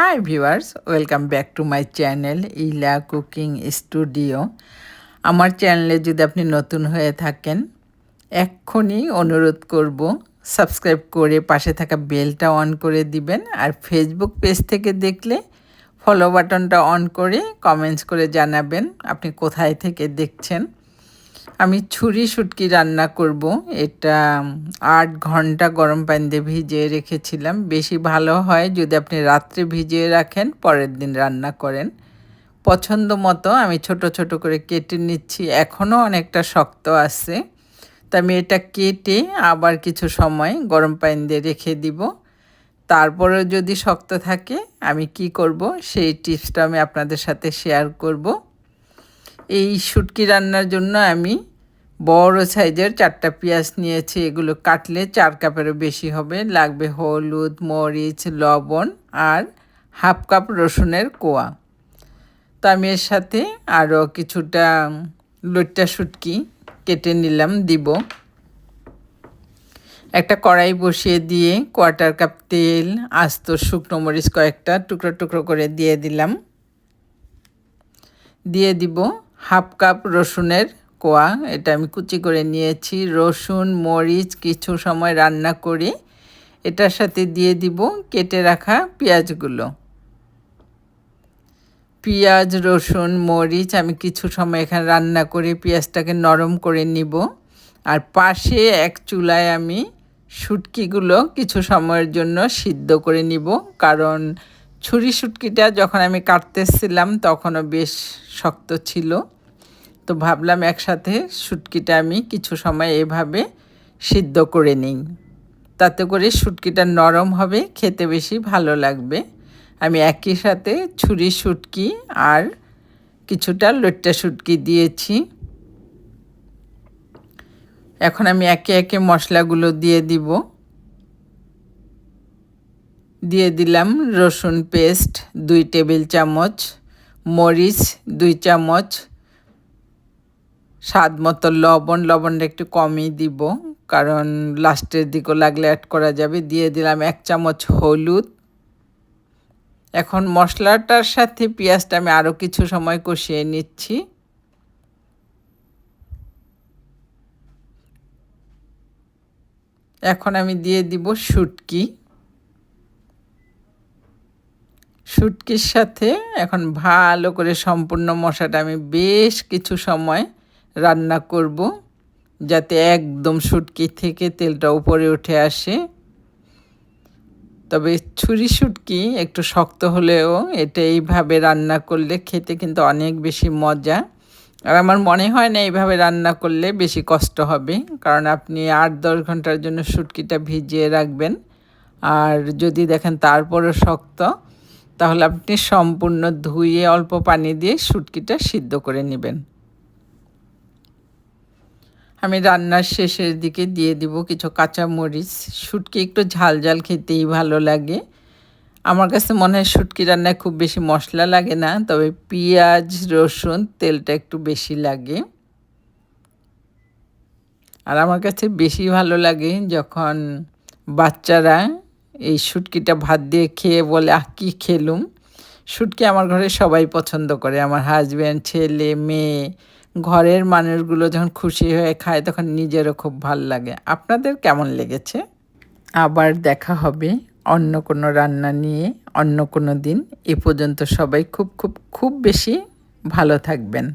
Hi viewers welcome back to my channel Ila cooking studio আমার চ্যানেলে যদি আপনি নতুন হয়ে থাকেন, এক্ষুনি অনুরোধ করব সাবস্ক্রাইব করে পাশে থাকা বেলটা অন করে দিবেন আর ফেসবুক পেজ থেকে দেখলে ফলো বাটনটা অন করে কমেন্টস করে জানাবেন আপনি কোথায় থেকে দেখছেন। আমি ছুরি শুটকি রান্না করব। এটা আট ঘণ্টা গরম পানি দিয়ে ভিজিয়ে রেখেছিলাম। বেশি ভালো হয় যদি আপনি রাত্রে ভিজিয়ে রাখেন, পরের দিন রান্না করেন। পছন্দ মতো আমি ছোট ছোট করে কেটে নিচ্ছি। এখনও অনেকটা শক্ত আছে। তা আমি এটা কেটে আবার কিছু সময় গরম পানি দিয়ে রেখে দিব। তারপরেও যদি শক্ত থাকে, আমি কি করব? সেই টিপসটা আমি আপনাদের সাথে শেয়ার করব। এই শুটকি রান্নার জন্য আমি বড় সাইজের চারটা পেঁয়াজ নিয়েছি, এগুলো কাটলে চার কাপেরও বেশি হবে। লাগবে হলুদ, মরিচ, লবণ আর হাফ কাপ রসুনের কোয়া। তো আমি এর সাথে আরও কিছুটা লইট্টা শুটকি কেটে নিলাম, দিব। একটা কড়াই বসিয়ে দিয়ে কোয়ার্টার কাপ তেল, আস্ত শুকনো মরিচ কয়েকটা টুকরো টুকরো করে দিয়ে দিলাম। দিয়ে দিব হাফ কাপ রসুনের কোয়া, এটা আমি কুচি করে নিয়েছি। রসুন, মরিচ, কিছু সময় রান্না করে। এটার সাথে দিয়ে দিব কেটে রাখা পেঁয়াজগুলো। পেঁয়াজ, রসুন, মরিচ, আমি কিছু সময় এখানে রান্না করে পেঁয়াজটাকে নরম করে নিব। আর পাশে এক চুলায় আমি শুটকিগুলো কিছু সময়ের জন্য সিদ্ধ করে নিব। কারণ ছুরি শুটকিটা যখন আমি কাটতেছিলাম তখনও বেশ শক্ত ছিল। তো ভাবলাম একসাথে শুটকিটা আমি কিছু সময় এভাবে সিদ্ধ করে নিই। তাতে করে শুটকিটা নরম হবে, খেতে বেশি ভালো লাগবে। আমি একই সাথে ছুরি শুটকি আর কিছুটা লট্টা শুটকি দিয়েছি। এখন আমি একে একে মশলাগুলো দিয়ে দিব। দিয়ে দিলাম রসুন পেস্ট দুই টেবিল চামচ, মরিচ দুই চামচ স্বাদ মতো লবণ, লবণটা একটু কমই দিব, কারণ লাস্টের দিকও লাগলে অ্যাড করা যাবে। দিয়ে দিলাম এক চামচ হলুদ। এখন মশলাটার সাথে পেঁয়াজটা আমি আরও কিছু সময় কষিয়ে নিচ্ছি। এখন আমি দিয়ে দিব শুটকি। শুটকির সাথে এখন ভালো করে সম্পূর্ণ মশাটা আমি বেশ কিছু সময় রান্না করব যাতে একদম শুটকি থেকে তেলটা উপরে উঠে আসে। তবে ছুরি শুটকি একটু শক্ত হলেও এটা এইভাবে রান্না করলে খেতে কিন্তু অনেক বেশি মজা। আর আমার মনে হয় না এইভাবে রান্না করলে বেশি কষ্ট হবে, কারণ আপনি আট দশ ঘণ্টার জন্য শুটকিটা ভিজিয়ে রাখবেন। আর যদি দেখেন তারপরও শক্ত, তাহলে আপনি সম্পূর্ণ ধুয়ে অল্প পানি দিয়ে শুটকিটা সিদ্ধ করে নেবেন। আমি রান্নার শেষের দিকে দিয়ে দিব কিছু কাঁচা মরিচ শুটকি একটু ঝাল ঝাল খেতেই ভালো লাগে। আমার কাছে মনে হয় শুটকি রান্নায় খুব বেশি মশলা লাগে না, তবে পেঁয়াজ, রসুন, তেলটা একটু বেশি লাগে। আর আমার কাছে বেশি ভালো লাগে যখন বাচ্চারা এই শুটকিটা ভাত দিয়ে খেয়ে বলে, আহ, কী খেলুম? শুটকি আমার ঘরে সবাই পছন্দ করে। আমার হাজব্যান্ড ছেলে, মেয়ে ঘরের মানুষগুলো যখন খুশি হয়ে খায়, তখন নিজেরও খুব ভালো লাগে। আপনাদের কেমন লেগেছে? আবার দেখা হবে অন্য কোনো রান্না নিয়ে, অন্য কোনো দিন। এ পর্যন্ত সবাই খুব খুব খুব বেশি ভালো থাকবেন।